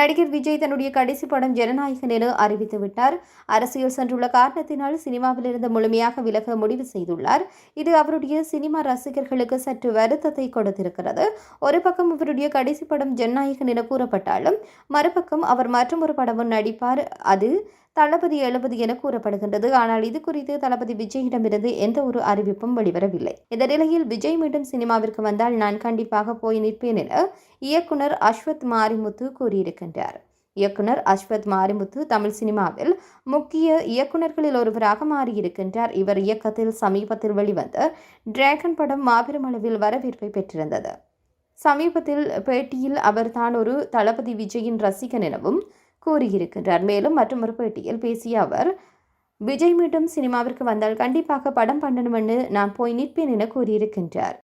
நடிகர் விஜய் தன்னுடைய கடைசி படம் ஜனநாயகன் என அறிவித்துவிட்டார் அரசியல் சென்றுள்ள காரணத்தினால் சினிமாவிலிருந்து முழுமையாக விலக முடிவு செய்துள்ளார். இது அவருடைய சினிமா ரசிகர்களுக்கு சற்று வருத்தத்தை கொடுத்திருக்கிறது. ஒரு பக்கம் அவருடைய கடைசி படம் ஜனநாயகன் என கூறப்பட்டாலும் மறுபக்கம் அவர் மற்றொரு படமும் நடிப்பார். அது தளபதி எழுபது என கூறப்படுகின்றது. ஆனால் இது குறித்து தளபதி விஜயிடமிருந்து எந்த ஒரு அறிவிப்பும் வெளிவரவில்லை. இந்த நிலையில் விஜய் மீண்டும் சினிமாவிற்கு வந்தால் நான் கண்டிப்பாக போய் நிற்பேன் என இயக்குனர் அஸ்வத் மாரிமுத்து கூறியிருக்கின்றார். இயக்குனர் அஸ்வத் மாரிமுத்து தமிழ் சினிமாவில் முக்கிய இயக்குனர்களில் ஒருவராக மாறியிருக்கின்றார். இவர் இயக்கத்தில் சமீபத்தில் வெளிவந்த டிராகன் படம் மாபெரும் அளவில் வரவேற்பை பெற்றிருந்தது. சமீபத்தில் பேட்டியில் அவர் தான் ஒரு தளபதி விஜயின் ரசிகன் எனவும் கூறியிருக்கின்றார். மேலும் மற்றொரு பேட்டியில் பேசிய அவர் விஜய் மீண்டும் சினிமாவிற்கு வந்தால் கண்டிப்பாக படம் பண்ணணும்னு நான் போய் நிற்பேன் என கூறியிருக்கின்றார்.